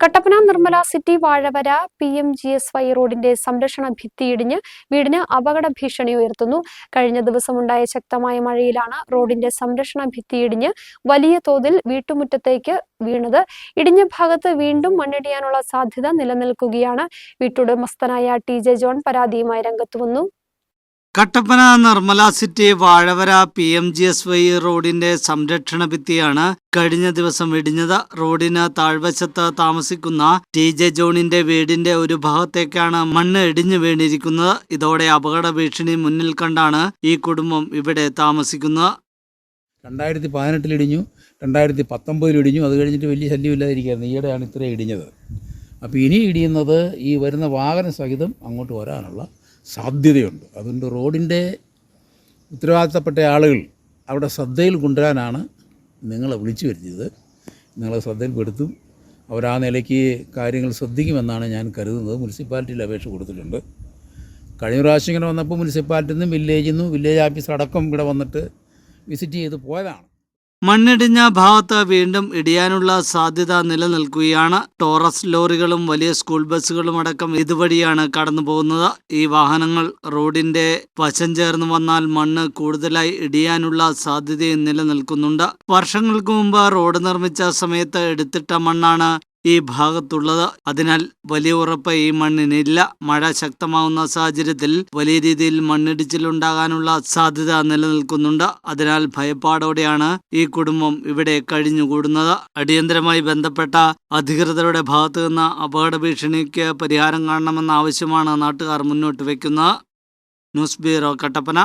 Kattappana Nirmala city Vazhavara P M G S Y റോഡിന്റെ സംരക്ഷണ ഭിത്തി ഇടിഞ്ഞ് വീടിന് അപകട ഭീഷണി ഉയർത്തുന്നു. കഴിഞ്ഞ ദിവസമുണ്ടായ ശക്തമായ മഴയിലാണ് റോഡിന്റെ സംരക്ഷണ ഭിത്തി ഇടിഞ്ഞ് വലിയ തോതിൽ വീട്ടുമുറ്റത്തേക്ക് വീണത്. ഇടിഞ്ഞ ഭാഗത്ത് വീണ്ടും മണ്ണിടിയാനുള്ള സാധ്യത നിലനിൽക്കുകയാണ്. വീട്ടുടമസ്ഥനായ ടി ജെ ജോൺ പരാതിയുമായി രംഗത്ത് വന്നു. Kattappana Nirmala city Vazhavara P M G S Y റോഡിന്റെ സംരക്ഷണ ഭിത്തിയാണ് കഴിഞ്ഞ ദിവസം ഇടിഞ്ഞത്. റോഡിന് താഴ്വശത്ത് താമസിക്കുന്ന ടി ജെ ജോണിന്റെ വീടിന്റെ ഒരു ഭാഗത്തേക്കാണ് മണ്ണ് ഇടിഞ്ഞു വീണിരിക്കുന്നത്. ഇതോടെ അപകട ഭീഷണി മുന്നിൽ കണ്ടാണ് ഈ കുടുംബം ഇവിടെ താമസിക്കുന്നത്. രണ്ടായിരത്തി പതിനെട്ടിൽ ഇടിഞ്ഞു രണ്ടായിരത്തി പത്തൊമ്പതിൽ ഇടിഞ്ഞു. അത് കഴിഞ്ഞിട്ട് വലിയ ശല്യമില്ലാതിരിക്കുകയായിരുന്നു. ഈയിടെയാണ് ഇത്രയും ഇടിഞ്ഞത്. അപ്പോൾ ഇനി ഇടിയുന്നത് ഈ വരുന്ന വാഹന സഹിതം അങ്ങോട്ട് വരാനുള്ള സാധ്യതയുണ്ട്. അതുകൊണ്ട് റോഡിന്റെ ഉത്തരവാദിത്തപ്പെട്ട ആളുകൾ അവിടെ ശ്രദ്ധയിൽ കൊണ്ടുവരാനാണ് നിങ്ങളെ വിളിച്ചു വരുത്തിയത്. നിങ്ങളെ ശ്രദ്ധയിൽപ്പെടുത്തും. അവർ ആ നിലയ്ക്ക് കാര്യങ്ങൾ ശ്രദ്ധിക്കുമെന്നാണ് ഞാൻ കരുതുന്നത്. മുനിസിപ്പാലിറ്റിയിൽ അപേക്ഷ കൊടുത്തിട്ടുണ്ട്. കഴിഞ്ഞ പ്രാവശ്യം ഇങ്ങനെ വന്നപ്പോൾ മുനിസിപ്പാലിറ്റിയിൽ നിന്നും വില്ലേജിൽ നിന്നും വില്ലേജ് ഓഫീസർ അടക്കം ഇവിടെ വന്നിട്ട് വിസിറ്റ് ചെയ്ത് പോയതാണ്. മണ്ണിടിഞ്ഞ ഭാഗത്ത് വീണ്ടും ഇടിയാനുള്ള സാധ്യത നിലനിൽക്കുകയാണ്. ടോറസ് ലോറികളും വലിയ സ്കൂൾ ബസ്സുകളും അടക്കം ഇതുവഴിയാണ് കടന്നു പോകുന്നത് ഈ വാഹനങ്ങൾ റോഡിന്റെ വശം ചേർന്ന് വന്നാൽ മണ്ണ് കൂടുതലായി ഇടിയാനുള്ള സാധ്യതയും നിലനിൽക്കുന്നുണ്ട്. വർഷങ്ങൾക്ക് മുമ്പ് റോഡ് നിർമ്മിച്ച സമയത്ത് എടുത്തിട്ട മണ്ണാണ് ഈ ഭാഗത്തുള്ളത്. അതിനാൽ വലിയ ഉറപ്പ് ഈ മണ്ണിനില്ല മഴ ശക്തമാവുന്ന സാഹചര്യത്തിൽ വലിയ രീതിയിൽ മണ്ണിടിച്ചിലുണ്ടാകാനുള്ള സാധ്യത നിലനിൽക്കുന്നുണ്ട്. അതിനാൽ ഭയപ്പാടോടെയാണ് ഈ കുടുംബം ഇവിടെ കഴിഞ്ഞുകൂടുന്നത്. അടിയന്തരമായി ബന്ധപ്പെട്ട അധികൃതരുടെ ഭാഗത്തു നിന്ന് അപകട ഭീഷണിക്ക് പരിഹാരം കാണണമെന്ന ആവശ്യമാണ് നാട്ടുകാർ മുന്നോട്ട് വയ്ക്കുന്നത്. News bureau Kattappana.